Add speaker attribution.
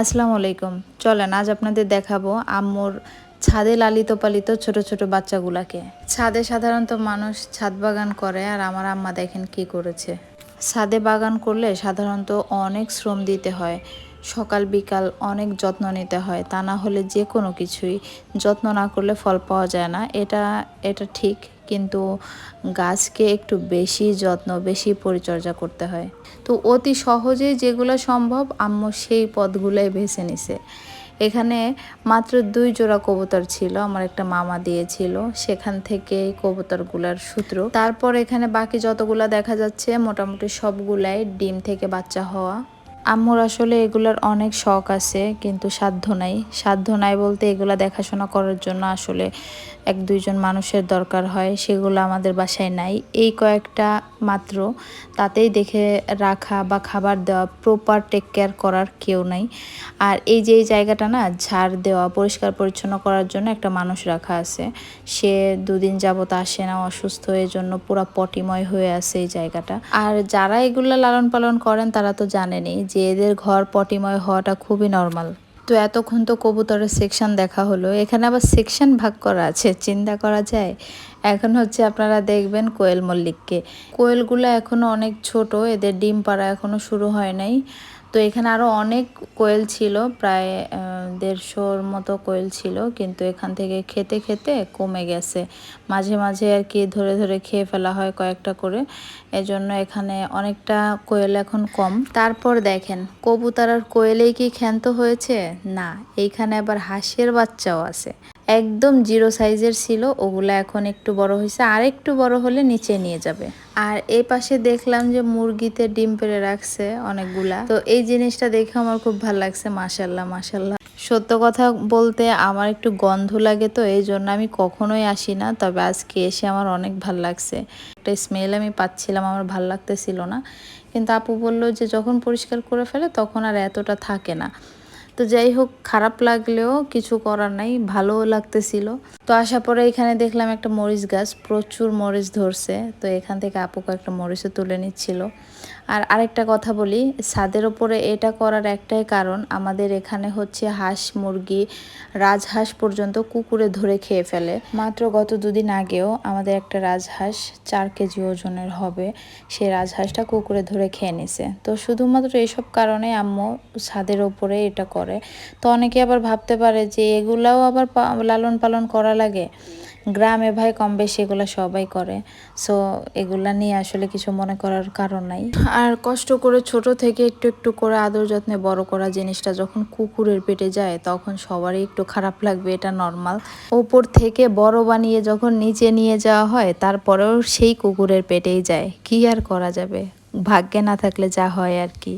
Speaker 1: আসসালামু আলাইকুম। চলেন, আজ আপনাদের দেখাবো আম্মুর ছাদে লালিত পালিত ছোট ছোট বাচ্চাগুলাকে। ছাদে সাধারণত মানুষ ছাদ বাগান করে আর আমার আম্মা দেখেন কি করেছে। ছাদে বাগান করলে সাধারণত অনেক শ্রম দিতে হয়। সকাল, বিকাল অনেক যত্ন নিতে হয়। তা না হলে যে কোনো কিছুই যত্ন না করলে ফল পাওয়া যায় না। এটা এটা ঠিক, কিন্তু গাছকে একটু বেশি যত্ন, বেশি পরিচর্যা করতে হয়। তো অতি সহজেই যেগুলো সম্ভব আম্মু সেই পথগুলোই বেছে নিছে। এখানে মাত্র দুই জোড়া কবুতর ছিল, আমার একটা মামা দিয়েছিল, সেখান থেকে কবুতরগুলার সূত্র। তারপর এখানে বাকি যতগুলা দেখা যাচ্ছে, মোটামুটি সবগুলাই ডিম থেকে বাচ্চা হওয়া। আম্মুর আসলে এগুলার অনেক শখ আছে, কিন্তু সাধ্য নাই। সাধ্য নাই বলতে এগুলা দেখাশোনা করার জন্য আসলে এক দুইজন মানুষের দরকার হয়, সেগুলো আমাদের বাসায় নাই। এই কয়েকটা মাত্র, তাতেই দেখে রাখা বা খাবার দেওয়া প্রপার টেক কেয়ার করার কেউ নাই। আর এই যে এই জায়গাটা না, ঝাড় দেওয়া, পরিষ্কার পরিচ্ছন্ন করার জন্য একটা মানুষ রাখা আছে। সে দুদিন যাবত আসে না, অসুস্থ এর জন্য পুরা পটিময় হয়ে আছে এই জায়গাটা। আর যারা এগুলো লালন পালন করেন, তারা তো জানেনই যে এদের ঘর পটিময় হওয়াটা খুবই নর্মাল তো এতক্ষণ তো কবুতরের সেকশন দেখা হলো। এখানে আবার সেকশন ভাগ করা আছে, চিন্তা করা যায়? এখন হচ্ছে আপনারা দেখবেন কোয়েল মল্লিককে। কোয়েলগুলো এখনও অনেক ছোট, এদের ডিম পাড়া এখনও শুরু হয় নাই। তো এখানে আরও অনেক কোয়েল ছিল, প্রায় দেড়শোর মতো কোয়েল ছিল, কিন্তু এখান থেকে খেতে খেতে কমে গেছে। মাঝে মাঝে আর কি ধরে ধরে খেয়ে ফেলা হয় কয়েকটা করে, এজন্য এখানে অনেকটা কোয়েল এখন কম। তারপর দেখেন, কবুতর আর কোয়েলেই কি ক্ষান্ত হয়েছে? না, এইখানে আবার হাঁসের বাচ্চাও আছে। একদম জিরো সাইজের ছিল, ওগুলো এখন একটু বড় হয়েছে আর একটু বড় হলে নিচে নিয়ে যাবে। আর এই পাশে দেখলাম যে মুরগিতে ডিম পেড়ে রাখছে অনেকগুলা। তো এই জিনিসটা দেখে আমার খুব ভালো লাগছে মাসাল্লাহ মাসাল্লাহ সত্য কথা বলতে আমার একটু গন্ধ লাগে তো, এই জন্য আমি কখনোই আসি না, তবে আজকে এসে আমার অনেক ভালো লাগছে। একটা স্মেল আমি পাচ্ছিলাম, আমার ভালো লাগতেছিল না। কিন্তু আপু বলল যে যখন পরিষ্কার করে ফেলে তখন আর এতটা থাকে না। তো যাই হোক, খারাপ লাগলেও কিছু করার নাই, ভালোও লাগতেছিল। তো আসার পরে এখানে দেখলাম একটা মরিচ গাছ, প্রচুর মরিচ ধরছে। তো এখান থেকে আপুকে একটা মরিচও তুলে নিচ্ছিল। আর আরেকটা কথা বলি, ছাদের ওপরে এটা করার একটাই কারণ, আমাদের এখানে হচ্ছে হাঁস মুরগি রাজহাঁস পর্যন্ত কুকুরে ধরে খেয়ে ফেলে। মাত্র গত দুদিন আগেও আমাদের একটা রাজহাঁস চার কেজি ওজনের হবে সেই রাজহাঁসটা কুকুরে ধরে খেয়ে নিছে। তো শুধুমাত্র এসব কারণে আম্মু ছাদের ওপরে এটা করে। তো অনেকে আবার ভাবতে পারে যে এগুলাও আবার লালন পালন করা লাগে। গ্রামে ভাই কম বেশি এগুলো সবাই করে। সো এগুলা নিয়ে আসলে কিছু মনে করার কারণ নাই। আর কষ্ট করে ছোট থেকে একটু একটু করে আদর যত্নে বড় করা জিনিসটা যখন কুকুরের পেটে যায়, তখন সবারই একটু খারাপ লাগবে, এটা নর্মাল ওপর থেকে বড় বানিয়ে যখন নিচে নিয়ে যাওয়া হয়, তারপরেও সেই কুকুরের পেটেই যায়। কি আর করা যাবে? ভাগ্যে না থাকলে যা হয় আর কি।